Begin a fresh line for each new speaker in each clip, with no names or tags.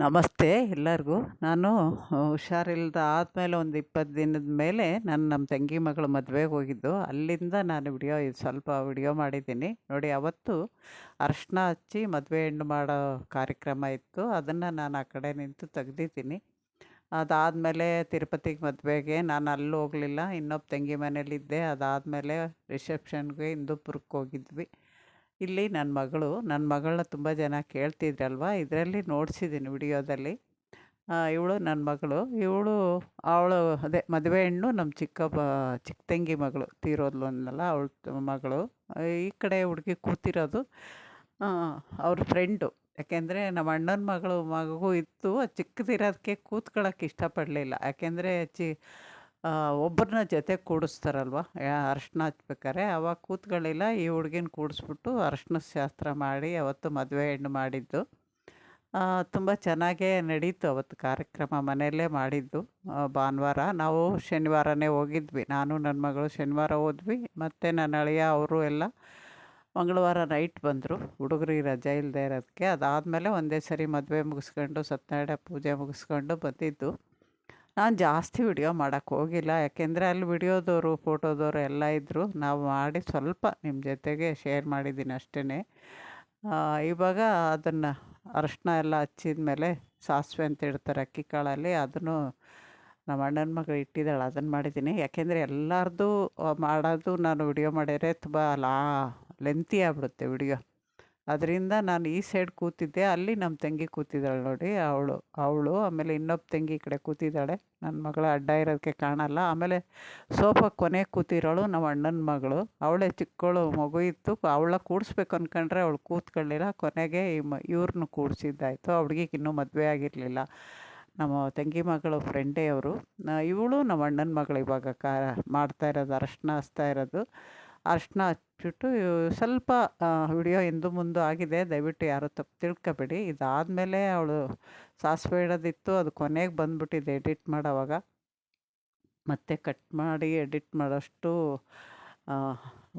ನಮಸ್ತೆ ಎಲ್ಲರಿಗೂ. ನಾನು ಹುಷಾರಿಲ್ಲದ ಆದಮೇಲೆ ಒಂದು ಇಪ್ಪತ್ತು ದಿನದ ಮೇಲೆ ನಾನು ನಮ್ಮ ತಂಗಿ ಮಗಳ ಮದುವೆಗೆ ಹೋಗಿದ್ದು. ಅಲ್ಲಿಂದ ನಾನು ವಿಡಿಯೋ ಸ್ವಲ್ಪ ವಿಡಿಯೋ ಮಾಡಿದ್ದೀನಿ. ನೋಡಿ, ಅವತ್ತು ಅರಶಿನ ಹಚ್ಚಿ ಮದುವೆ ಹೆಣ್ಣು ಮಾಡೋ ಕಾರ್ಯಕ್ರಮ ಇತ್ತು. ಅದನ್ನು ನಾನು ಆ ಕಡೆ ನಿಂತು ತೆಗ್ದಿದ್ದೀನಿ. ಅದಾದಮೇಲೆ ತಿರುಪತಿಗೆ ಮದುವೆಗೆ ನಾನು ಅಲ್ಲಿ ಹೋಗಲಿಲ್ಲ. ಇನ್ನೊಬ್ಬ ತಂಗಿ ಮನೇಲಿದ್ದೆ. ಅದಾದಮೇಲೆ ರಿಸೆಪ್ಷನ್ಗೆ ಹಿಂದೂಪುರಕ್ಕೆ ಹೋಗಿದ್ವಿ. ಇಲ್ಲಿ ನನ್ನ ಮಗಳು ನನ್ನ ಮಗಳನ್ನ ತುಂಬ ಜನ ಕೇಳ್ತಿದ್ರಲ್ವ? ಇದರಲ್ಲಿ ನೋಡ್ಸಿದ್ದೀನಿ ವಿಡಿಯೋದಲ್ಲಿ. ಇವಳು ನನ್ನ ಮಗಳು. ಇವಳು, ಅವಳು ಅದೇ ಮದುವೆ ಹೆಣ್ಣು ನಮ್ಮ ಚಿಕ್ಕ ಚಿಕ್ಕ ತಂಗಿ ಮಗಳು ತೀರೋದ್ಲು ಅಂದಲ್ಲ ಅವಳ ಮಗಳು. ಈ ಕಡೆ ಹುಡುಗಿ ಕೂತಿರೋದು ಅವ್ರ ಫ್ರೆಂಡು. ಯಾಕೆಂದರೆ ನಮ್ಮ ಅಣ್ಣನ ಮಗಳು ಮಗು ಇತ್ತು. ಚಿಕ್ಕದಿರೋದಕ್ಕೆ ಕೂತ್ಕೊಳ್ಳೋಕೆ ಇಷ್ಟಪಡಲಿಲ್ಲ. ಯಾಕೆಂದರೆ ಚಿ ಒಬ್ಬರನ್ನ ಜೊತೆ ಕೂಡಿಸ್ತಾರಲ್ವ? ಅರ್ಶಿನ ಹಚ್ಬೇಕಾರೆ ಅವಾಗ ಕೂತ್ಕೊಳ್ಳಿಲ್ಲ. ಈ ಹುಡ್ಗಿನ ಕೂಡಿಸ್ಬಿಟ್ಟು ಅರ್ಶಿನ ಶಾಸ್ತ್ರ ಮಾಡಿ ಅವತ್ತು ಮದುವೆ ಹೆಣ್ಣು ಮಾಡಿದ್ದು. ತುಂಬ ಚೆನ್ನಾಗೇ ನಡೀತು ಅವತ್ತು ಕಾರ್ಯಕ್ರಮ. ಮನೆಯಲ್ಲೇ ಮಾಡಿದ್ದು ಭಾನುವಾರ. ನಾವು ಶನಿವಾರನೇ ಹೋಗಿದ್ವಿ. ನಾನು, ನನ್ನ ಮಗಳು ಶನಿವಾರ ಹೋದ್ವಿ. ಮತ್ತು ನನ್ನ ಅಳಿಯ, ಅವರು ಎಲ್ಲ ಮಂಗಳವಾರ ನೈಟ್ ಬಂದರು. ಹುಡುಗರಿಗೆ ರಜೆ ಇಲ್ಲದೆ ಇರೋದಕ್ಕೆ. ಅದಾದಮೇಲೆ ಒಂದೇ ಸರಿ ಮದುವೆ ಮುಗಿಸ್ಕೊಂಡು, ಸತ್ಯನಾರಾಯಣ ಪೂಜೆ ಮುಗಿಸ್ಕೊಂಡು ಬಂದಿದ್ದು. ನಾನು ಜಾಸ್ತಿ ವಿಡಿಯೋ ಮಾಡೋಕ್ಕೆ ಹೋಗಿಲ್ಲ. ಯಾಕೆಂದರೆ ಅಲ್ಲಿ ವಿಡಿಯೋದವರು ಫೋಟೋದವರು ಎಲ್ಲ ಇದ್ದರು ನಾವು ಮಾಡಿ ಸ್ವಲ್ಪ ನಿಮ್ಮ ಜೊತೆಗೆ ಶೇರ್ ಮಾಡಿದ್ದೀನಿ ಅಷ್ಟೇ ಇವಾಗ ಅದನ್ನು ಅರಶಿನ ಎಲ್ಲ ಹಚ್ಚಿದ ಮೇಲೆ ಸಾಸಿವೆ ಅಂತ ಇಡ್ತಾರೆ ಅಕ್ಕಿ ಕಾಳಲ್ಲಿ. ಅದನ್ನು ನಮ್ಮ ಅಣ್ಣನ ಮಗಳು ಇಟ್ಟಿದ್ದಾಳೆ. ಅದನ್ನು ಮಾಡಿದ್ದೀನಿ ಯಾಕೆಂದರೆ ಎಲ್ಲರದ್ದು ಮಾಡೋದು ನಾನು ವಿಡಿಯೋ ಮಾಡಿದರೆ ತುಂಬ ಲಾ, ಲೆಂತಿ ಆಗ್ಬಿಡುತ್ತೆ ವಿಡಿಯೋ. ಅದರಿಂದ ನಾನು ಈ ಸೈಡ್ ಕೂತಿದ್ದೆ, ಅಲ್ಲಿ ನಮ್ಮ ತಂಗಿ ಕೂತಿದ್ದಾಳೆ ನೋಡಿ, ಅವಳು ಅವಳು, ಆಮೇಲೆ ಇನ್ನೊಬ್ಬ ತಂಗಿ ಈ ಕಡೆ ಕೂತಿದ್ದಾಳೆ. ನನ್ನ ಮಗಳು ಅಡ್ಡ ಇರೋದಕ್ಕೆ ಕಾಣಲ್ಲ. ಆಮೇಲೆ ಸೋಫಾ ಕೊನೆ ಕೂತಿರೋಳು ನಮ್ಮ ಅಣ್ಣನ ಮಗಳು. ಅವಳೇ ಚಿಕ್ಕವಳು ಮಗು ಇತ್ತು. ಅವಳ ಕೂಡಿಸ್ಬೇಕು ಅಂದ್ಕೊಂಡ್ರೆ ಅವಳು ಕೂತ್ಕೊಳ್ಳಿಲ್ಲ. ಕೊನೆಗೆ ಈ ಮ ಇವ್ರನ್ನೂ ಕೂಡಿಸಿದ್ದಾಯಿತು. ಅವಳಿಗೆ ಇನ್ನೂ ಮದುವೆ ಆಗಿರಲಿಲ್ಲ. ನಮ್ಮ ತಂಗಿ ಮಗಳು ಫ್ರೆಂಡೇ ಅವರು ಇವಳು ನಮ್ಮ ಅಣ್ಣನ ಮಗಳು ಇವಾಗ ಕಾ, ಮಾಡ್ತಾ ಇರೋದು, ಅರಶಿನ ಹಚ್ತಾ ಇರೋದು. ಅರಶಿನ ಹಚ್ಬಿಟ್ಟು ಸ್ವಲ್ಪ ವಿಡಿಯೋ ಹಿಂದೂ ಮುಂದು ಆಗಿದೆ. ದಯವಿಟ್ಟು ಯಾರು ತಪ್ಪು ತಿಳ್ಕೊಬೇಡಿ. ಇದಾದಮೇಲೆ ಅವಳು ಸಾಸಿವೆ ಇಡೋದಿತ್ತು. ಅದು ಕೊನೆಗೆ ಬಂದುಬಿಟ್ಟಿದೆ ಎಡಿಟ್ ಮಾಡೋವಾಗ. ಮತ್ತೆ ಕಟ್ ಮಾಡಿ ಎಡಿಟ್ ಮಾಡೋಷ್ಟು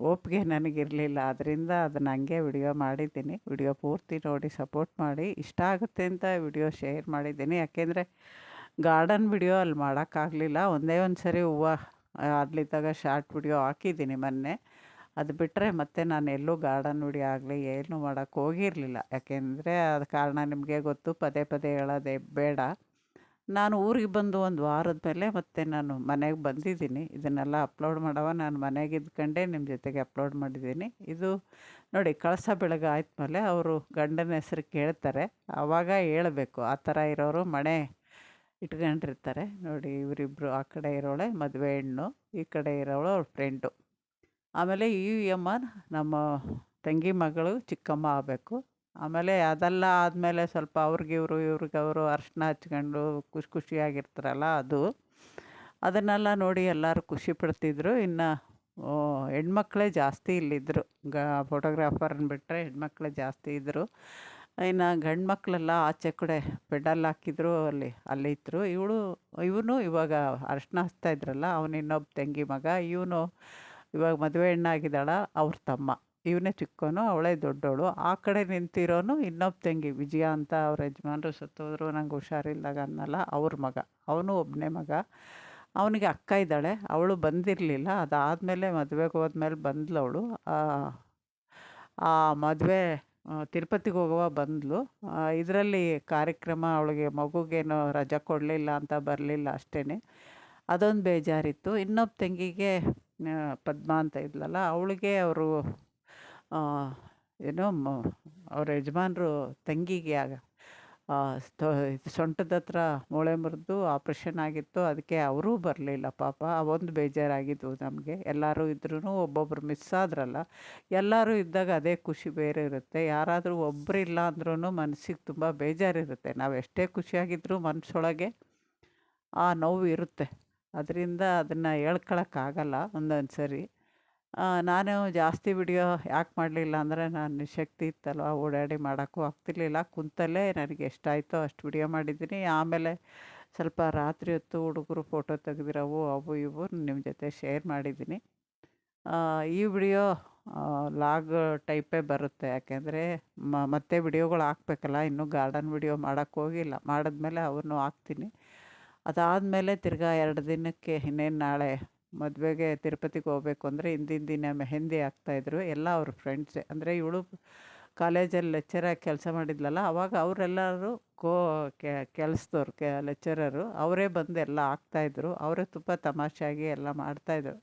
ಓಪಿಗೆ ನನಗಿರಲಿಲ್ಲ. ಅದರಿಂದ ಅದನ್ನು ಹಂಗೆ ವಿಡಿಯೋ ಮಾಡಿದ್ದೀನಿ. ವಿಡಿಯೋ ಪೂರ್ತಿ ನೋಡಿ ಸಪೋರ್ಟ್ ಮಾಡಿ. ಇಷ್ಟ ಆಗುತ್ತೆ ಅಂತ ವಿಡಿಯೋ ಶೇರ್ ಮಾಡಿದ್ದೀನಿ. ಯಾಕೆಂದರೆ ಗಾರ್ಡನ್ ವಿಡಿಯೋ ಅಲ್ಲಿ ಮಾಡೋಕ್ಕಾಗಲಿಲ್ಲ. ಒಂದೇ ಒಂದು ಸರಿ ಹೂವು ಅಲ್ಲಿದ್ದಾಗ ಶಾರ್ಟ್ ವಿಡಿಯೋ ಹಾಕಿದ್ದೀನಿ ಮೊನ್ನೆ. ಅದು ಬಿಟ್ಟರೆ ಮತ್ತೆ ನಾನು ಎಲ್ಲೂ ಗಾರ್ಡನ್ ಹುಡಿ ಆಗಲಿ ಏನೂ ಮಾಡೋಕ್ಕೆ ಹೋಗಿರಲಿಲ್ಲ. ಯಾಕೆಂದರೆ ಅದು ಕಾರಣ ನಿಮಗೆ ಗೊತ್ತು, ಪದೇ ಪದೇ ಹೇಳೋದೇ ಬೇಡ. ನಾನು ಊರಿಗೆ ಬಂದು ಒಂದು ವಾರದ ಮೇಲೆ ಮತ್ತೆ ನಾನು ಮನೆಗೆ ಬಂದಿದ್ದೀನಿ. ಇದನ್ನೆಲ್ಲ ಅಪ್ಲೋಡ್ ಮಾಡವ ನಾನು ಮನೆಗೆ ನಿಮ್ಮ ಜೊತೆಗೆ ಅಪ್ಲೋಡ್ ಮಾಡಿದ್ದೀನಿ. ಇದು ನೋಡಿ ಕಳಸ ಬೆಳಗ್ಗೆ ಮೇಲೆ ಅವರು ಗಂಡನ ಹೆಸರು ಕೇಳ್ತಾರೆ. ಆವಾಗ ಹೇಳಬೇಕು, ಆ ಥರ ಇರೋರು ಮನೆ ಇಟ್ಕೊಂಡಿರ್ತಾರೆ. ನೋಡಿ ಇವರಿಬ್ಬರು ಆ ಕಡೆ ಇರೋಳೆ ಮದುವೆ ಹೆಣ್ಣು, ಈ ಕಡೆ ಇರೋಳು ಅವ್ರ ಫ್ರೆಂಡು ಆಮೇಲೆ ಈ ಅಮ್ಮ ನಮ್ಮ ತಂಗಿ ಮಗಳು ಚಿಕ್ಕಮ್ಮ ಆಗಬೇಕು. ಆಮೇಲೆ ಅದೆಲ್ಲ ಆದಮೇಲೆ ಸ್ವಲ್ಪ ಅವ್ರಿಗಿವ್ರು ಇವ್ರಿಗವರು ಅರ್ಶಿನ ಹಚ್ಕೊಂಡು ಖುಷಿ ಖುಷಿಯಾಗಿರ್ತಾರಲ್ಲ ಅದು. ಅದನ್ನೆಲ್ಲ ನೋಡಿ ಎಲ್ಲರೂ ಖುಷಿ ಪಡ್ತಿದ್ರು. ಇನ್ನು ಹೆಣ್ಮಕ್ಳೇ ಜಾಸ್ತಿ ಇಲ್ಲಿದ್ದರು ಗ ಫೋಟೋಗ್ರಾಫರ್ನ ಬಿಟ್ಟರೆ ಹೆಣ್ಮಕ್ಳೇ ಜಾಸ್ತಿ ಇದ್ದರು ಇನ್ನು ಗಂಡು ಮಕ್ಕಳೆಲ್ಲ ಆಚೆ ಕಡೆ ಪೆಡಲ್ ಹಾಕಿದ್ರು ಅಲ್ಲಿ ಅಲ್ಲಿ ಇದ್ದರು ಇವಳು, ಇವನು ಇವಾಗ ಅರ್ಶಿನ ಹಚ್ತಾ ಇದ್ರಲ್ಲ ಅವನು ಇನ್ನೊಬ್ಬ ತಂಗಿ ಮಗ. ಇವನು ಇವಾಗ ಮದುವೆ ಹೆಣ್ಣಾಗಿದ್ದಾಳ, ಅವ್ರ ತಮ್ಮ. ಇವನೇ ಚಿಕ್ಕವನು ಅವಳೇ ದೊಡ್ಡವಳು ಆ ಕಡೆ ನಿಂತಿರೋನು ಇನ್ನೊಬ್ಬ ತಂಗಿ. ವಿಜಯ ಅಂತ ಅವ್ರ ಯಜಮಾನ್ರು ಸತ್ತೋದ್ರು, ನಂಗೆ ಹುಷಾರಿಲ್ದಾಗ ಅನ್ನಲ್ಲ. ಅವ್ರ ಮಗ. ಅವನು ಒಬ್ಬನೇ ಮಗ. ಅವನಿಗೆ ಅಕ್ಕ ಇದ್ದಾಳೆ. ಅವಳು ಬಂದಿರಲಿಲ್ಲ. ಅದಾದಮೇಲೆ ಮದುವೆಗೆ ಹೋದ್ಮೇಲೆ ಬಂದ್ಲು ಅವಳು ಆ ಮದುವೆ ತಿರುಪತಿಗೆ ಹೋಗುವ ಬಂದ್ಲು. ಇದರಲ್ಲಿ ಕಾರ್ಯಕ್ರಮ, ಅವಳಿಗೆ ಮಗುಗೇನು ರಜೆ ಕೊಡಲಿಲ್ಲ ಅಂತ ಬರಲಿಲ್ಲ ಅಷ್ಟೇ ಅದೊಂದು ಬೇಜಾರಿತ್ತು. ಇನ್ನೊಬ್ಬ ತಂಗಿಗೆ ಪದ್ಮ ಅಂತ ಇದ್ಲಲ್ಲ, ಅವಳಿಗೆ ಅವರು ಏನೋ ಅವ್ರ ಯಜಮಾನರು ತಂಗಿಗೆ ಆಗ ಸೊಂಟದ ಹತ್ರ ಮೂಳೆ ಮುರಿದು ಆಪ್ರೇಷನ್ ಆಗಿತ್ತು, ಅದಕ್ಕೆ ಅವರೂ ಬರಲಿಲ್ಲ ಪಾಪ, ಒಂದು ಬೇಜಾರಾಗಿದ್ವು ನಮಗೆ. ಎಲ್ಲರೂ ಇದ್ರೂ ಒಬ್ಬೊಬ್ರು ಮಿಸ್ ಆದ್ರಲ್ಲ, ಎಲ್ಲರೂ ಇದ್ದಾಗ ಅದೇ ಖುಷಿ ಬೇರೆ ಇರುತ್ತೆ. ಯಾರಾದರೂ ಒಬ್ಬರಿಲ್ಲ ಅಂದ್ರೂ ಮನಸ್ಸಿಗೆ ತುಂಬ ಬೇಜಾರಿರುತ್ತೆ. ನಾವು ಎಷ್ಟೇ ಖುಷಿಯಾಗಿದ್ದರೂ ಮನಸ್ಸೊಳಗೆ ಆ ನೋವು ಇರುತ್ತೆ. ಅದರಿಂದ ಅದನ್ನು ಹೇಳ್ಕೊಳಕ್ಕಾಗಲ್ಲ ಒಂದೊಂದು ಸರಿ ನಾನು ಜಾಸ್ತಿ ವಿಡಿಯೋ ಯಾಕೆ ಮಾಡಲಿಲ್ಲ ಅಂದರೆ ನಾನು ನಿಶಕ್ತಿ ಇತ್ತಲ್ವ, ಓಡಾಡಿ ಮಾಡೋಕ್ಕೂ ಆಗ್ತಿರ್ಲಿಲ್ಲ. ಕುಂತಲ್ಲೇ ನನಗೆ ಎಷ್ಟಾಯಿತೋ ಅಷ್ಟು ವಿಡಿಯೋ ಮಾಡಿದ್ದೀನಿ. ಆಮೇಲೆ ಸ್ವಲ್ಪ ರಾತ್ರಿ ಹೊತ್ತು ಹುಡುಗರು ಫೋಟೋ ತೆಗೆದಿರೋವು, ಅವು ಇವು ನಿಮ್ಮ ಜೊತೆ ಶೇರ್ ಮಾಡಿದ್ದೀನಿ. ಈ ವಿಡಿಯೋ ಲಾಗ್ ಟೈಪೇ ಬರುತ್ತೆ. ಯಾಕೆಂದರೆ ಮತ್ತೆ ವಿಡಿಯೋಗಳು ಹಾಕ್ಬೇಕಲ್ಲ, ಇನ್ನೂ ಗಾರ್ಡನ್ ವಿಡಿಯೋ ಮಾಡೋಕ್ಕೋಗಿಲ್ಲ ಮಾಡಿದ್ಮೇಲೆ ಅವ್ರನ್ನೂ ಹಾಕ್ತೀನಿ. ಅದಾದಮೇಲೆ ತಿರ್ಗಾ ಎರಡು ದಿನಕ್ಕೆ ಇನ್ನೇನು ನಾಳೆ ಮದುವೆಗೆ ತಿರುಪತಿಗೆ ಹೋಗ್ಬೇಕು ಅಂದರೆ ಹಿಂದಿನ ದಿನ ಮೆಹೆಂದಿ ಆಗ್ತಾಯಿದ್ರು ಎಲ್ಲ ಅವ್ರ ಫ್ರೆಂಡ್ಸೇ ಅಂದರೆ ಇವಳು ಕಾಲೇಜಲ್ಲಿ ಲೆಕ್ಚರಾಗಿ ಕೆಲಸ ಮಾಡಿದ್ಲಲ್ಲ, ಅವಾಗ ಅವರೆಲ್ಲರೂ ಕೋ ಕೆಲಸದವ್ರು ಕೆ ಲೆಕ್ಚರರು ಅವರೇ ಬಂದು ಎಲ್ಲ ಆಗ್ತಾಯಿದ್ರು ಅವರೇ ತುಂಬ ತಮಾಷೆಯಾಗಿ ಎಲ್ಲ ಮಾಡ್ತಾಯಿದ್ರು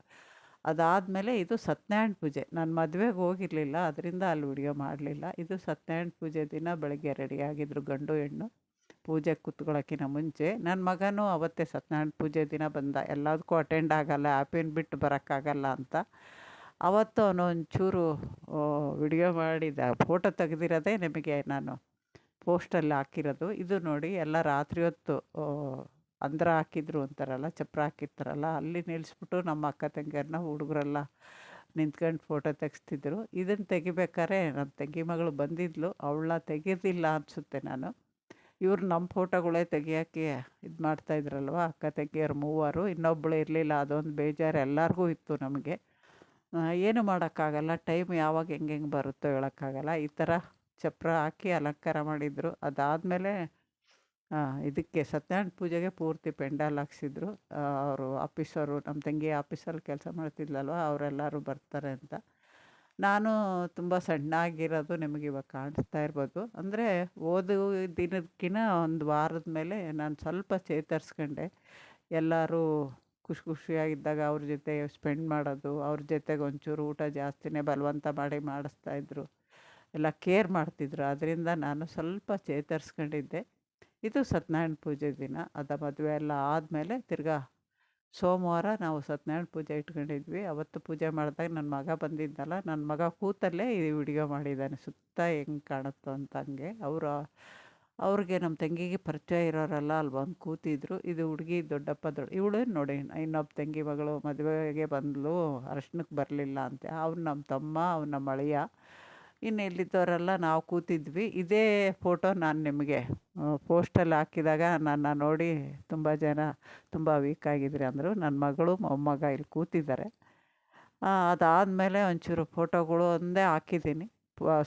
ಅದಾದಮೇಲೆ ಇದು ಸತ್ಯನಾರಾಯಣ ಪೂಜೆ. ನಾನು ಮದುವೆಗೆ ಹೋಗಿರಲಿಲ್ಲ, ಅದರಿಂದ ಅಲ್ಲಿ ವಿಡಿಯೋ ಮಾಡಲಿಲ್ಲ. ಇದು ಸತ್ಯನಾರಾಯಣ ಪೂಜೆ ದಿನ ಬೆಳಗ್ಗೆ ರೆಡಿಯಾಗಿದ್ದರು ಗಂಡು ಹೆಣ್ಣು. ಪೂಜೆಗೆ ಕೂತ್ಕೊಳ್ಳೋಕ್ಕಿಂತ ಮುಂಚೆ ನನ್ನ ಮಗನೂ ಅವತ್ತೇ ಸತ್ಯನಾರಾಯಣ ಪೂಜೆ ದಿನ ಬಂದ. ಎಲ್ಲದಕ್ಕೂ ಅಟೆಂಡ್ ಆಗೋಲ್ಲ ಆ್ಯಪಿನ ಬಿಟ್ಟು ಬರೋಕ್ಕಾಗಲ್ಲ ಅಂತ. ಅವತ್ತು ಅವನು ಒಂಚೂರು ವಿಡಿಯೋ ಮಾಡಿದ ಫೋಟೋ ತೆಗೆದಿರೋದೇ ನಿಮಗೆ ನಾನು ಪೋಸ್ಟಲ್ಲಿ ಹಾಕಿರೋದು. ಇದು ನೋಡಿ ಎಲ್ಲ ರಾತ್ರಿ ಹೊತ್ತು ಅಂದ್ರ ಹಾಕಿದ್ರು ಅಂತಾರಲ್ಲ, ಚಪ್ರ ಹಾಕಿರ್ತಾರಲ್ಲ, ಅಲ್ಲಿ ನಿಲ್ಲಿಸ್ಬಿಟ್ಟು ನಮ್ಮ ಅಕ್ಕ ತಂಗಿಯರನ್ನ ಹುಡುಗರೆಲ್ಲ ನಿಂತ್ಕೊಂಡು ಫೋಟೋ ತೆಗೆಸ್ತಿದ್ರು. ಇದನ್ನು ತೆಗಿಬೇಕಾದ್ರೆ ನಮ್ಮ ತಂಗಿ ಮಗಳು ಬಂದಿದ್ಲು. ಅವಳ ತೆಗೆದಿಲ್ಲ ಅನಿಸುತ್ತೆ ನಾನು. ಇವ್ರು ನಮ್ಮ ಫೋಟೋಗಳೇ ತೆಗಿಯೋಕ್ಕೆ ಇದು ಮಾಡ್ತಾಯಿದ್ರಲ್ವ ಅಕ್ಕ, ತಂಗಿಯರು ಮೂವರು ಇನ್ನೊಬ್ಬಳು ಇರಲಿಲ್ಲ, ಅದೊಂದು ಬೇಜಾರು ಎಲ್ಲರಿಗೂ ಇತ್ತು ನಮಗೆ. ಏನು ಮಾಡೋಕ್ಕಾಗಲ್ಲ, ಟೈಮ್ ಯಾವಾಗ ಹೆಂಗೆ ಹೆಂಗೆ ಬರುತ್ತೋ ಹೇಳೋಕ್ಕಾಗಲ್ಲ. ಈ ಥರ ಚಪ್ರ ಹಾಕಿ ಅಲಂಕಾರ ಮಾಡಿದರು. ಅದಾದಮೇಲೆ ಇದಕ್ಕೆ ಸತ್ಯನಾರಾಯಣ ಪೂಜೆಗೆ ಪೂರ್ತಿ ಪೆಂಡಾಲ್ ಹಾಕ್ಸಿದ್ರು. ಅವರು ಆಫೀಸರು, ನಮ್ಮ ತಂಗಿ ಆಫೀಸಲ್ಲಿ ಕೆಲಸ ಮಾಡ್ತಿದ್ಲಲ್ವ? ಅವರೆಲ್ಲರೂ ಬರ್ತಾರೆ ಅಂತ. ನಾನು ತುಂಬ ಸಣ್ಣಾಗಿರೋದು ನಿಮಗೆ ಇವಾಗ ಕಾಣಿಸ್ತಾ ಇರ್ಬೋದು. ಅಂದರೆ ಓದು ದಿನಕ್ಕಿಂತ ಒಂದು ವಾರದ ಮೇಲೆ ನಾನು ಸ್ವಲ್ಪ ಚೇತರಿಸ್ಕೊಂಡೆ. ಎಲ್ಲರೂ ಖುಷಿ ಖುಷಿಯಾಗಿದ್ದಾಗ ಅವ್ರ ಜೊತೆ ಸ್ಪೆಂಡ್ ಮಾಡೋದು, ಅವ್ರ ಜೊತೆಗೆ ಒಂಚೂರು ಊಟ ಜಾಸ್ತಿನೇ ಬಲವಂತ ಮಾಡಿ ಮಾಡಿಸ್ತಾಯಿದ್ರು ಎಲ್ಲ ಕೇರ್ ಮಾಡ್ತಿದ್ರು. ಅದರಿಂದ ನಾನು ಸ್ವಲ್ಪ ಚೇತರಿಸ್ಕೊಂಡಿದ್ದೆ. ಇದು ಸತ್ಯನಾರಾಯಣ ಪೂಜೆ ದಿನ. ಅದ ಮದುವೆ ಎಲ್ಲ ಆದಮೇಲೆ ತಿರ್ಗಾ ಸೋಮವಾರ ನಾವು ಸತ್ಯನಾರಾಯಣ ಪೂಜೆ ಇಟ್ಕೊಂಡಿದ್ವಿ. ಅವತ್ತು ಪೂಜೆ ಮಾಡಿದಾಗ ನನ್ನ ಮಗ ಬಂದಿದ್ದಲ್ಲ, ನನ್ನ ಮಗ ಕೂತಲ್ಲೇ ಈ ವಿಡಿಯೋ ಮಾಡಿದ್ದಾನೆ. ಸುತ್ತ ಹೆಂಗೆ ಕಾಣುತ್ತೋ ಅಂತ ಹಂಗೆ. ಅವರು, ಅವ್ರಿಗೆ ನಮ್ಮ ತಂಗಿಗೆ ಪರಿಚಯ ಇರೋರಲ್ಲ ಅಲ್ಲಿ ಬಂದು ಕೂತಿದ್ರು. ಇದು ಹುಡುಗಿ ದೊಡ್ಡಪ್ಪ ದೊಡ್ಡ, ಇವಳು ನೋಡಿ, ಇನ್ನೊಬ್ಬ ತಂಗಿ ಮಗಳು ಮದುವೆಗೆ ಬಂದಳು ಅರ್ಶನಕ್ಕೆ ಬರಲಿಲ್ಲ ಅಂತೆ. ಅವ್ನು ನಮ್ಮ ತಮ್ಮ ಅವ್ನು ನಮ್ಮ ಅಳಿಯ. ಇನ್ನು ಇಲ್ಲಿದ್ದವರೆಲ್ಲ ನಾವು ಕೂತಿದ್ವಿ. ಇದೇ ಫೋಟೋ ನಾನು ನಿಮಗೆ ಪೋಸ್ಟಲ್ಲಿ ಹಾಕಿದಾಗ ನನ್ನ ನೋಡಿ ತುಂಬ ಜನ ತುಂಬ ವೀಕ್ ಆಗಿದ್ರಿ ಅಂದರು. ನನ್ನ ಮಗಳು, ಮೊಮ್ಮಗ ಇಲ್ಲಿ ಕೂತಿದ್ದಾರೆ. ಅದಾದಮೇಲೆ ಒಂಚೂರು ಫೋಟೋಗಳು ಒಂದೇ ಹಾಕಿದ್ದೀನಿ.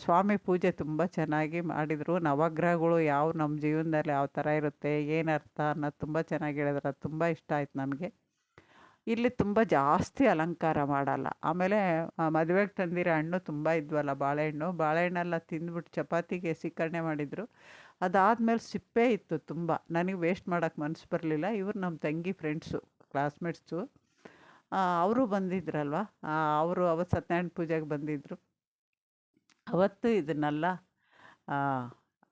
ಸ್ವಾಮಿ ಪೂಜೆ ತುಂಬ ಚೆನ್ನಾಗಿ ಮಾಡಿದರು. ನವಗ್ರಹಗಳು ಯಾವ, ನಮ್ಮ ಜೀವನದಲ್ಲಿ ಯಾವ ಥರ ಇರುತ್ತೆ ಏನರ್ಥ ಅನ್ನೋದು ತುಂಬ ಚೆನ್ನಾಗಿ ಹೇಳಿದ್ರು. ಅದು ತುಂಬ ಇಷ್ಟ ಆಯ್ತು ನನಗೆ. ಇಲ್ಲಿ ತುಂಬ ಜಾಸ್ತಿ ಅಲಂಕಾರ ಮಾಡಲ್ಲ. ಆಮೇಲೆ ಮದುವೆಗೆ ತಂದಿರೋ ಹಣ್ಣು ತುಂಬ ಇದ್ವಲ್ಲ ಬಾಳೆಹಣ್ಣು. ಬಾಳೆಹಣ್ಣೆಲ್ಲ ತಿಂದ್ಬಿಟ್ಟು ಚಪಾತಿಗೆ ಸಿಕ್ಕರಣೆ ಮಾಡಿದರು. ಅದಾದಮೇಲೆ ಸಿಪ್ಪೆ ಇತ್ತು ತುಂಬ. ನನಗೆ ವೇಸ್ಟ್ ಮಾಡೋಕ್ಕೆ ಮನಸ್ಸು ಬರಲಿಲ್ಲ. ಇವರು ನಮ್ಮ ತಂಗಿ ಫ್ರೆಂಡ್ಸು ಕ್ಲಾಸ್ಮೇಟ್ಸು ಅವರು ಬಂದಿದ್ರಲ್ವ? ಅವರು ಅವತ್ತು ಸತ್ಯನಾರಾಯಣ ಪೂಜೆಗೆ ಬಂದಿದ್ದರು ಅವತ್ತು ಇದನ್ನೆಲ್ಲ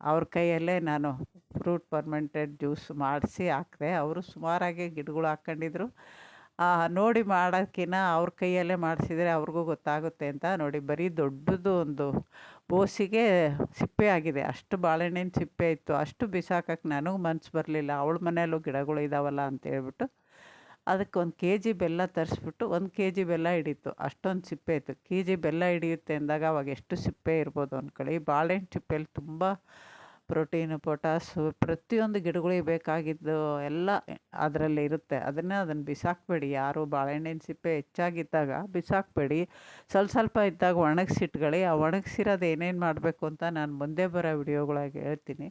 ಅವ್ರ ಕೈಯಲ್ಲೇ ನಾನು ಫ್ರೂಟ್ ಪರ್ಮೆಂಟೆಡ್ ಜ್ಯೂಸ್ ಮಾಡಿಸಿ ಹಾಕಿದೆ, ಅವರು ಸುಮಾರಾಗಿ ಗಿಡಗಳು ಹಾಕ್ಕೊಂಡಿದ್ರು. ನೋಡಿ ಮಾಡೋಕ್ಕಿನ್ನ ಅವ್ರ ಕೈಯಲ್ಲೇ ಮಾಡಿಸಿದ್ರೆ ಅವ್ರಿಗೂ ಗೊತ್ತಾಗುತ್ತೆ ಅಂತ ನೋಡಿ, ಬರೀ ದೊಡ್ಡದು ಒಂದು ಬೋಸಿಗೆ ಸಿಪ್ಪೆ ಆಗಿದೆ. ಅಷ್ಟು ಬಾಳೆಹಣ್ಣಿನ ಸಿಪ್ಪೆ ಇತ್ತು. ಅಷ್ಟು ಬಿಸಾಕಕ್ಕೆ ನನಗೆ ಮನಸ್ಸು ಬರಲಿಲ್ಲ. ಅವಳ ಮನೆಯಲ್ಲೂ ಗಿಡಗಳು ಇದ್ದಾವಲ್ಲ ಅಂತೇಳ್ಬಿಟ್ಟು ಅದಕ್ಕೆ ಒಂದು ಕೆ ಜಿ ಬೆಲ್ಲ ತರಿಸ್ಬಿಟ್ಟು ಒಂದು ಕೆ ಜಿ ಬೆಲ್ಲ ಹಿಡೀತು ಅಷ್ಟೊಂದು ಸಿಪ್ಪೆ ಇತ್ತು. ಕೆ ಜಿ ಬೆಲ್ಲ ಹಿಡಿಯುತ್ತೆ ಅಂದಾಗ ಅವಾಗ ಎಷ್ಟು ಸಿಪ್ಪೆ ಇರ್ಬೋದು ಅಂದ್ಕೊಳ್ಳಿ. ಬಾಳೆಹಣ್ಣು ಸಿಪ್ಪೆಯಲ್ಲಿ ತುಂಬ ಪ್ರೋಟೀನು ಪೊಟಾಸು ಪ್ರತಿಯೊಂದು ಗಿಡಗಳಿಗೆ ಬೇಕಾಗಿದ್ದು ಎಲ್ಲ ಅದರಲ್ಲಿ ಇರುತ್ತೆ. ಅದನ್ನು ಅದನ್ನು ಬಿಸಾಕಬೇಡಿ. ಯಾರು ಬಾಳೆಹಣ್ಣಿನ ಸಿಪ್ಪೆ ಹೆಚ್ಚಾಗಿದ್ದಾಗ ಬಿಸಾಕಬೇಡಿ. ಸ್ವಲ್ಪ ಸ್ವಲ್ಪ ಇದ್ದಾಗ ಒಣಗಿಸಿಟ್ಕೊಳ್ಳಿ. ಆ ಒಣಗಿಸಿರೋದು ಏನೇನು ಮಾಡಬೇಕು ಅಂತ ನಾನು ಮುಂದೆ ಬರೋ ವಿಡಿಯೋಗಳಾಗಿ ಹೇಳ್ತೀನಿ.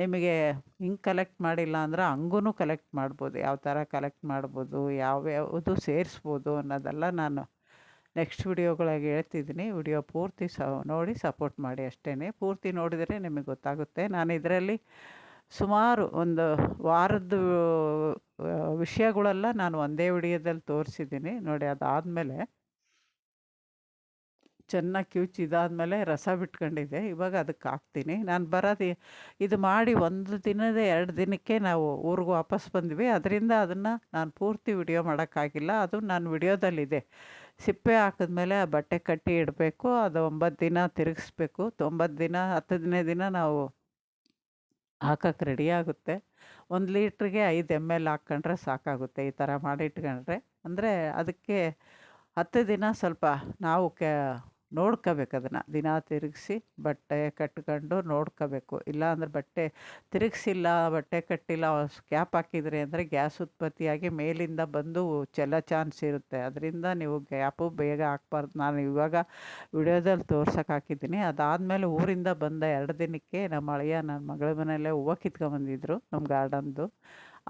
ನಿಮಗೆ ಹಿಂಗೆ ಕಲೆಕ್ಟ್ ಮಾಡಿಲ್ಲ ಅಂದ್ರೆ ಹಂಗೂ ಕಲೆಕ್ಟ್ ಮಾಡ್ಬೋದು. ಯಾವ ಥರ ಕಲೆಕ್ಟ್ ಮಾಡ್ಬೋದು, ಯಾವ್ಯಾವುದು ಸೇರಿಸ್ಬೋದು ಅನ್ನೋದೆಲ್ಲ ನಾನು ನೆಕ್ಸ್ಟ್ ವಿಡಿಯೋಗಳಾಗಿ ಹೇಳ್ತಿದ್ದೀನಿ. ವಿಡಿಯೋ ಪೂರ್ತಿ ಸ, ನೋಡಿ ಸಪೋರ್ಟ್ ಮಾಡಿ ಅಷ್ಟೇ ಪೂರ್ತಿ ನೋಡಿದರೆ ನಿಮಗೆ ಗೊತ್ತಾಗುತ್ತೆ. ನಾನು ಇದರಲ್ಲಿ ಸುಮಾರು ಒಂದು ವಾರದ ವಿಷಯಗಳೆಲ್ಲ ನಾನು ಒಂದೇ ವಿಡಿಯೋದಲ್ಲಿ ತೋರಿಸಿದ್ದೀನಿ. ನೋಡಿ ಅದಾದಮೇಲೆ ಚೆನ್ನಾಗಿ ಕಿವುಚಿ ಇದಾದಮೇಲೆ ರಸ ಬಿಟ್ಕೊಂಡಿದ್ದೆ. ಇವಾಗ ಅದಕ್ಕೆ ಹಾಕ್ತೀನಿ. ನಾನು ಬರೋದು ಇದು ಮಾಡಿ ಒಂದು ದಿನದ ಎರಡು ದಿನಕ್ಕೆ ನಾವು ಊರಿಗೆ ವಾಪಸ್ ಬಂದ್ವಿ. ಅದರಿಂದ ಅದನ್ನು ನಾನು ಪೂರ್ತಿ ವಿಡಿಯೋ ಮಾಡೋಕ್ಕಾಗಿಲ್ಲ. ಅದು ನಾನು ವಿಡಿಯೋದಲ್ಲಿದೆ. ಸಿಪ್ಪೆ ಹಾಕಿದ್ಮೇಲೆ ಆ ಬಟ್ಟೆ ಕಟ್ಟಿ ಇಡಬೇಕು. ಅದು ಒಂಬತ್ತು ದಿನ ತಿರುಗಿಸ್ಬೇಕು. ತೊಂಬತ್ತು ದಿನ ಹತ್ತನೇ ದಿನ ನಾವು ಹಾಕಕ್ಕೆ ರೆಡಿ ಆಗುತ್ತೆ. ಒಂದು ಲೀಟ್ರಿಗೆ ಐದು ಎಂ ಎಲ್ ಹಾಕ್ಕೊಂಡ್ರೆ ಸಾಕಾಗುತ್ತೆ ಈ ಥರ ಮಾಡಿಟ್ಕೊಂಡ್ರೆ ಅಂದರೆ ಅದಕ್ಕೆ ಹತ್ತು ದಿನ ಸ್ವಲ್ಪ ನಾವು ಕೆ ನೋಡ್ಕೋಬೇಕು ಅದನ್ನು. ದಿನ ತಿರುಗಿಸಿ ಬಟ್ಟೆ ಕಟ್ಕೊಂಡು ನೋಡ್ಕೋಬೇಕು. ಇಲ್ಲ ಬಟ್ಟೆ ತಿರುಗಿಸಿಲ್ಲ, ಬಟ್ಟೆ ಕಟ್ಟಿಲ್ಲ, ಕ್ಯಾಪ್ ಹಾಕಿದ್ರಿ ಅಂದರೆ ಗ್ಯಾಸ್ ಉತ್ಪತ್ತಿಯಾಗಿ ಮೇಲಿಂದ ಬಂದು ಚೆಲ್ಲ ಚಾನ್ಸ್ ಇರುತ್ತೆ. ಅದರಿಂದ ನೀವು ಗ್ಯಾಪು ಬೇಗ ಹಾಕ್ಬಾರ್ದು. ನಾನು ಇವಾಗ ವಿಡಿಯೋದಲ್ಲಿ ತೋರ್ಸೋಕೆ ಹಾಕಿದ್ದೀನಿ. ಅದಾದಮೇಲೆ ಊರಿಂದ ಬಂದ ಎರಡು ದಿನಕ್ಕೆ ನಮ್ಮ ಅಳಿಯ ನನ್ನ ಮಗಳ ಮನೆಯಲ್ಲೇ ಹೂವು ಕಿತ್ಕೊಂಬಂದಿದ್ರು, ನಮ್ಮ ಗಾರ್ಡನ್ದು.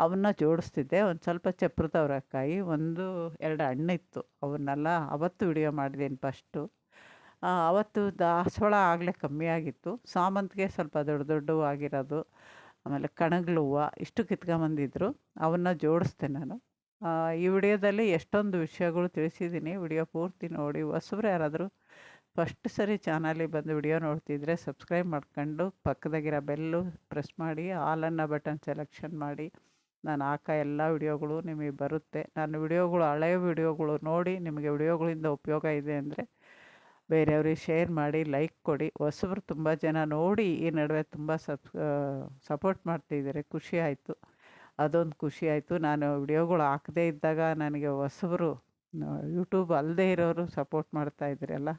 ಅವನ್ನ ಜೋಡಿಸ್ತಿದ್ದೆ. ಒಂದು ಸ್ವಲ್ಪ ಚಪ್ರದವ್ರಕ್ಕಾಯಿ ಒಂದು ಎರಡು ಹಣ್ಣಿತ್ತು. ಅವನ್ನೆಲ್ಲ ಅವತ್ತು ವಿಡಿಯೋ ಮಾಡಿದ್ದೀನಿ ಫಸ್ಟು. ಅವತ್ತು ದಾಸವಾಳ ಆಗಲೇ ಕಮ್ಮಿ ಆಗಿತ್ತು. ಸಾಮಂತಿಗೆ ಸ್ವಲ್ಪ ದೊಡ್ಡ ದೊಡ್ಡವು ಆಗಿರೋದು, ಆಮೇಲೆ ಕಣಗ್ಲು ಹೂವು, ಇಷ್ಟು ಕಿತ್ಕೊಂಬಂದಿದ್ರು. ಅವನ್ನ ಜೋಡಿಸ್ದೆ ನಾನು. ಈ ವಿಡಿಯೋದಲ್ಲಿ ಎಷ್ಟೊಂದು ವಿಷಯಗಳು ತಿಳಿಸಿದ್ದೀನಿ. ವಿಡಿಯೋ ಪೂರ್ತಿ ನೋಡಿ. ಹೊಸಬ್ರು ಯಾರಾದರೂ ಫಸ್ಟ್ ಸರಿ ಚಾನಲಿಗೆ ಬಂದು ವಿಡಿಯೋ ನೋಡ್ತಿದ್ರೆ ಸಬ್ಸ್ಕ್ರೈಬ್ ಮಾಡ್ಕೊಂಡು ಪಕ್ಕದಾಗಿರೋ ಬೆಲ್ಲು ಪ್ರೆಸ್ ಮಾಡಿ ಆಲನ್ನ ಬಟನ್ ಸೆಲೆಕ್ಷನ್ ಮಾಡಿ. ನಾನು ಹಾಕೋ ಎಲ್ಲ ವಿಡಿಯೋಗಳು ನಿಮಗೆ ಬರುತ್ತೆ. ನಾನು ವಿಡಿಯೋಗಳು, ಹಳೆಯ ವಿಡಿಯೋಗಳು ನೋಡಿ ನಿಮಗೆ ವಿಡಿಯೋಗಳಿಂದ ಉಪಯೋಗ ಇದೆ ಅಂದರೆ ಬೇರೆಯವ್ರಿಗೆ ಶೇರ್ ಮಾಡಿ, ಲೈಕ್ ಕೊಡಿ. ಹೊಸಬ್ರು ತುಂಬ ಜನ ನೋಡಿ ಈ ನಡುವೆ ತುಂಬ ಸಬ್ ಸಪೋರ್ಟ್ ಮಾಡ್ತಿದ್ದಾರೆ. ಖುಷಿ ಆಯಿತು. ಅದೊಂದು ಖುಷಿ ಆಯಿತು. ನಾನು ವಿಡಿಯೋಗಳು ಹಾಕದೇ ಇದ್ದಾಗ ನನಗೆ ಹೊಸಬರು ಯೂಟ್ಯೂಬ್ ಅಲ್ಲದೆ ಇರೋರು ಸಪೋರ್ಟ್ ಮಾಡ್ತಾಯಿದ್ರಲ್ಲ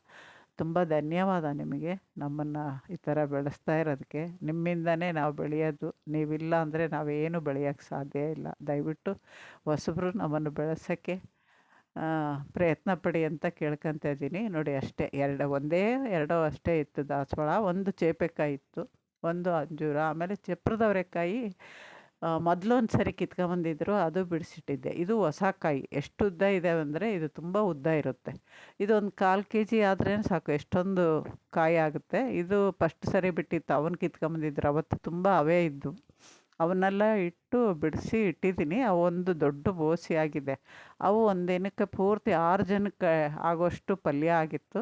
ತುಂಬ ಧನ್ಯವಾದ ನಿಮಗೆ. ನಮ್ಮನ್ನು ಈ ಥರ ಬೆಳೆಸ್ತಾ ಇರೋದಕ್ಕೆ. ನಿಮ್ಮಿಂದನೇ ನಾವು ಬೆಳೆಯೋದು. ನೀವಿಲ್ಲ ಅಂದರೆ ನಾವೇನು ಬೆಳೆಯೋಕ್ಕೆ ಸಾಧ್ಯ ಇಲ್ಲ. ದಯವಿಟ್ಟು ಹೊಸಬ್ರು ನಮ್ಮನ್ನು ಬೆಳೆಸೋಕ್ಕೆ ಪ್ರಯತ್ನ ಪಡಿ ಅಂತ ಕೇಳ್ಕೊತ ಇದ್ದೀನಿ. ನೋಡಿ ಅಷ್ಟೇ, ಎರಡು, ಒಂದೇ, ಎರಡೋ ಅಷ್ಟೇ ಇತ್ತು ದಾಸವಾಳ. ಒಂದು ಚೇಪೆಕಾಯಿ ಇತ್ತು, ಒಂದು ಅಂಜೂರ, ಆಮೇಲೆ ಚಪ್ರದವರೆಕಾಯಿ ಮೊದಲು ಒಂದು ಸರಿ ಕಿತ್ಕೊಂಬಂದಿದ್ರು, ಅದು ಬಿಡಿಸಿಟ್ಟಿದ್ದೆ. ಇದು ಹೊಸ ಕಾಯಿ. ಎಷ್ಟು ಉದ್ದ ಇದೆ ಅಂದರೆ ಇದು ತುಂಬ ಉದ್ದ ಇರುತ್ತೆ. ಇದೊಂದು ಕಾಲು ಕೆ ಜಿ ಆದ್ರೇ ಸಾಕು, ಎಷ್ಟೊಂದು ಕಾಯಿ ಆಗುತ್ತೆ. ಇದು ಫಸ್ಟ್ ಸರಿ ಬಿಟ್ಟಿತ್ತು, ಅವನು ಕಿತ್ಕೊಂಬಂದಿದ್ರು, ಅವತ್ತು ತುಂಬ ಅವೇ ಇದ್ದು. ಅವನ್ನೆಲ್ಲ ಇಟ್ಟು ಬಿಡಿಸಿ ಇಟ್ಟಿದ್ದೀನಿ. ಅವು ಒಂದು ದೊಡ್ಡ ಬೋಸಿ ಆಗಿದೆ. ಅವು ಒಂದು ದಿನಕ್ಕೆ ಪೂರ್ತಿ ಆರು ಜನಕ್ಕೆ ಆಗೋಷ್ಟು ಪಲ್ಯ ಆಗಿತ್ತು.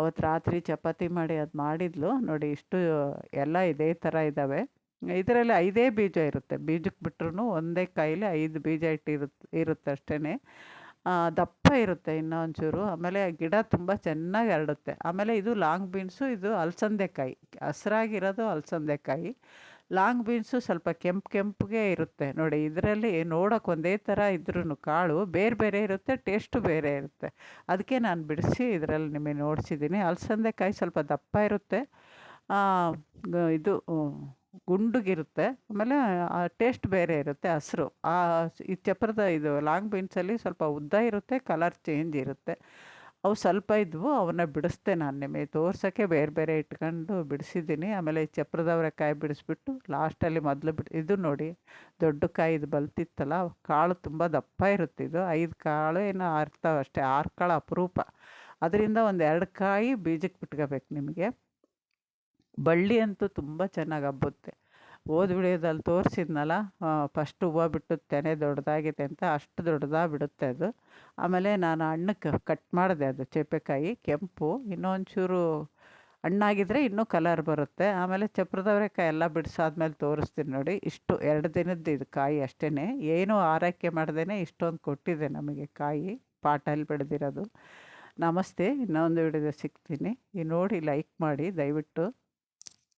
ಅವತ್ತು ರಾತ್ರಿ ಚಪಾತಿ ಮಾಡಿ ಅದು ಮಾಡಿದ್ಲು. ನೋಡಿ ಇಷ್ಟು ಎಲ್ಲ ಇದೇ ಥರ ಇದ್ದಾವೆ. ಇದರಲ್ಲಿ ಐದೇ ಬೀಜ ಇರುತ್ತೆ. ಬೀಜಕ್ಕೆ ಬಿಟ್ರೂ ಒಂದೇ ಕಾಯಿಲೆ ಐದು ಬೀಜ ಇಟ್ಟಿರುತ್ತೆ ಇರುತ್ತೆ ಅಷ್ಟೇ ದಪ್ಪ ಇರುತ್ತೆ ಇನ್ನೂ ಒಂಚೂರು ಆಮೇಲೆ ಗಿಡ ತುಂಬ ಚೆನ್ನಾಗಿ ಹರಡುತ್ತೆ. ಆಮೇಲೆ ಇದು ಲಾಂಗ್ ಬೀನ್ಸು, ಇದು ಅಲಸಂದೆಕಾಯಿ. ಹಸ್ರಾಗಿರೋದು ಅಲಸಂದೆಕಾಯಿ. ಲಾಂಗ್ ಬೀನ್ಸು ಸ್ವಲ್ಪ ಕೆಂಪು ಕೆಂಪಿಗೆ ಇರುತ್ತೆ. ನೋಡಿ, ಇದರಲ್ಲಿ ನೋಡೋಕೆ ಒಂದೇ ಥರ ಇದ್ರೂ ಕಾಳು. ಬೇರೆ ಬೇರೆ ಇರುತ್ತೆ, ಟೇಸ್ಟು ಬೇರೆ ಇರುತ್ತೆ. ಅದಕ್ಕೆ ನಾನು ಬಿಡಿಸಿ ಇದರಲ್ಲಿ ನಿಮಗೆ ನೋಡಿಸಿದ್ದೀನಿ. ಅಲಸಂದೆಕಾಯಿ ಸ್ವಲ್ಪ ದಪ್ಪ ಇರುತ್ತೆ. ಇದು ಗುಂಡುಗಿರುತ್ತೆ. ಆಮೇಲೆ ಆ ಟೇಸ್ಟ್ ಬೇರೆ ಇರುತ್ತೆ, ಹಸಿರು. ಆ ಈ ಚಪ್ರದ ಇದು ಲಾಂಗ್ ಬೀನ್ಸಲ್ಲಿ ಸ್ವಲ್ಪ ಉದ್ದ ಇರುತ್ತೆ, ಕಲರ್ ಚೇಂಜ್ ಇರುತ್ತೆ. ಅವು ಸ್ವಲ್ಪ ಇದ್ವು, ಅವನ್ನ ಬಿಡಿಸ್ದೆ ನಾನು ನಿಮಗೆ ತೋರ್ಸೋಕ್ಕೆ ಬೇರೆ ಬೇರೆ ಇಟ್ಕೊಂಡು ಬಿಡಿಸಿದ್ದೀನಿ. ಆಮೇಲೆ ಈ ಕಾಯಿ ಬಿಡಿಸ್ಬಿಟ್ಟು ಲಾಸ್ಟಲ್ಲಿ ಮೊದಲು ಬಿಡಿ, ಇದು ನೋಡಿ, ದೊಡ್ಡ ಕಾಯಿ ಇದು ಬಲ್ತಿತ್ತಲ್ಲ, ಕಾಳು ತುಂಬ ದಪ್ಪ ಇರುತ್ತೆ ಇದು. ಐದು ಕಾಳು ಏನೋ ಆರ್ತಾವಷ್ಟೇ, ಆರು ಕಾಳು ಅಪರೂಪ. ಅದರಿಂದ ಒಂದು ಎರಡು ಕಾಯಿ ಬೀಜಕ್ಕೆ ಬಿಟ್ಕೋಬೇಕು ನಿಮಗೆ. ಬಳ್ಳಿ ಅಂತೂ ತುಂಬ ಚೆನ್ನಾಗಿ ಹಬ್ಬುತ್ತೆ. ಹೋದ ವಿಡಿಯೋದಲ್ಲಿ ತೋರಿಸಿದ್ನಲ್ಲ ಫಸ್ಟ್ ಹೂವು ಬಿಟ್ಟು ತೆನೆ ದೊಡ್ಡದಾಗಿದೆ ಅಂತ, ಅಷ್ಟು ದೊಡ್ಡದಾಗಿ ಬಿಡುತ್ತೆ ಅದು. ಆಮೇಲೆ ನಾನು ಹಣ್ಣಕ್ಕೆ ಕಟ್ ಮಾಡಿದೆ ಅದು ಚೇಪೆಕಾಯಿ, ಕೆಂಪು, ಇನ್ನೊಂಚೂರು ಹಣ್ಣಾಗಿದ್ದರೆ ಇನ್ನೂ ಕಲರ್ ಬರುತ್ತೆ. ಆಮೇಲೆ ಚಪ್ರದವರೆಕಾಯಿ ಎಲ್ಲ ಬಿಡಿಸಾದ್ಮೇಲೆ ತೋರಿಸ್ತೀನಿ ನೋಡಿ, ಇಷ್ಟು ಎರಡು ದಿನದ್ದು ಇದು ಕಾಯಿ ಅಷ್ಟೇ ಏನೂ ಆರೈಕೆ ಮಾಡ್ದೇ ಇಷ್ಟೊಂದು ಕೊಟ್ಟಿದೆ ನಮಗೆ ಕಾಯಿ, ಪಾಟಲ್ಲಿ ಬೆಳೆದಿರೋದು. ನಮಸ್ತೆ, ಇನ್ನೊಂದು ವಿಡಿಯೋ ಸಿಗ್ತೀನಿ. ಈ ನೋಡಿ ಲೈಕ್ ಮಾಡಿ, ದಯವಿಟ್ಟು